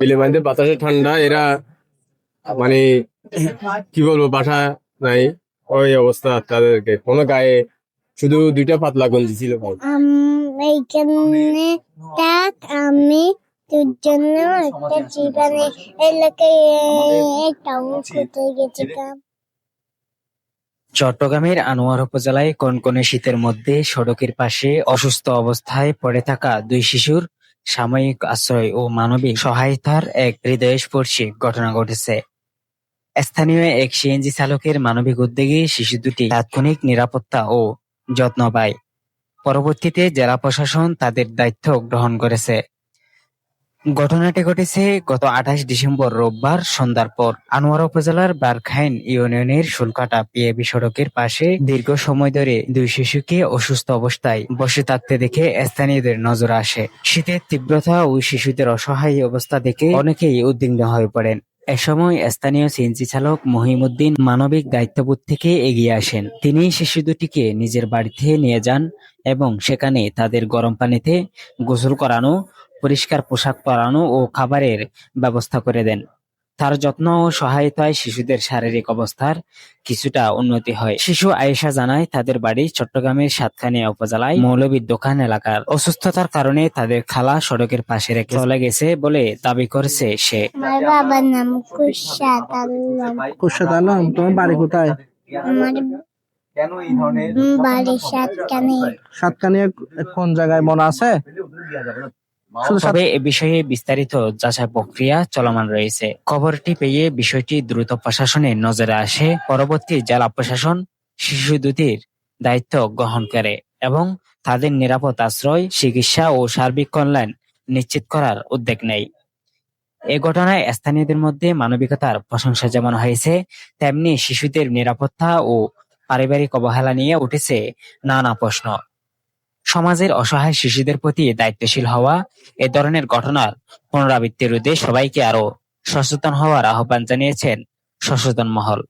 বিলে বাতাসে ঠান্ডা এরা মানে কি বলব বাসা নাই ওই অবস্থা তাদেরকে। কোনো গায়ে শুধু দুইটা পাতলা গঞ্জি ছিল এইখানে তাক আমি তোর জন্য একটা জীবনে এলাকে টাউন করতে গেছিলাম। চট্টগ্রামের আনোয়ার উপজেলায় কনকনে শীতের মধ্যে সড়কের পাশে অসুস্থ অবস্থায় পড়ে থাকা দুই শিশুর সাময়িক আশ্রয় ও মানবিক সহায়তার এক হৃদয়স্পর্শী ঘটনা ঘটেছে। স্থানীয় এক সিএনজি চালকের মানবিক উদ্যোগে শিশু দুটি তাৎক্ষণিক নিরাপত্তা ও যত্ন পায়। পরবর্তীতে জেলা প্রশাসন তাদের দায়িত্ব গ্রহণ করেছে। ঘটনাটি ঘটেছে গত আঠাশ ডিসেম্বর রোববার সন্ধ্যার পর। আনোয়ারা উপজেলার বারখাইন ইউনিয়নের শুলকাটা পিএবি সড়কের পাশে দীর্ঘ সময় ধরে দুই শিশুকে অসুস্থ অবস্থায় বসে থাকতে দেখে স্থানীয়দের নজর আসে। শীতের তীব্রতা ও শিশুদের অসহায় অবস্থা দেখে অনেকেই উদ্বিগ্ন হয়ে পড়েন। এ সময় স্থানীয় সিএনজি চালক মহিমুদ্দিন মানবিক দায়িত্ববোধ থেকে এগিয়ে আসেন। তিনি শিশু দুটিকে নিজের বাড়িতে নিয়ে যান এবং সেখানে তাদের গরম পানিতে গোসল করানো পরিষ্কার পোশাক পরানো ও খাবারের ব্যবস্থা করে দেন। তার যত্ন ও সহায়তায় শিশুদের শারীরিক অবস্থার কিছুটা উন্নতি হয়। শিশু আয়েশা জানায় তাদের বাড়ি চট্টগ্রামের সাতখানিয়া উপজেলায় মৌলবীর দোকান এলাকার। অসুস্থতার কারণে তাদের খালা সড়কের পাশে রেখে চলে গেছে বলে দাবি করেছে সে। বাবার নাম কুশাদ আলম। তোমার বাড়ি কোথায়? আমার বাড়ি সাতকানিয়া কোন জায়গায় মনে আছে? তবে এ বিষয়ে বিস্তারিত যাচাই প্রক্রিয়া চলমান রয়েছে। খবরটি পেয়ে বিষয়টি দ্রুত প্রশাসনের নজরে আসে। পরবর্তী জেলা প্রশাসন শিশু দুটির দায়িত্ব গ্রহণ করে এবং তাদের নিরাপদ আশ্রয় চিকিৎসা ও সার্বিক কল্যাণ নিশ্চিত করার উদ্যোগ নেয়। এ ঘটনায় স্থানীয়দের মধ্যে মানবিকতার প্রশংসা যেমন হয়েছে তেমনি শিশুদের নিরাপত্তা ও পারিবারিক অবহেলা নিয়ে উঠেছে নানা প্রশ্ন। সমাজের অসহায় শিশুদের প্রতি দায়িত্বশীল হওয়া, এ ধরনের ঘটনার পুনরাবৃত্তি রোধে সবাইকে আরও সচেতন হওয়ার আহ্বান জানিয়েছেন সচেতন মহল।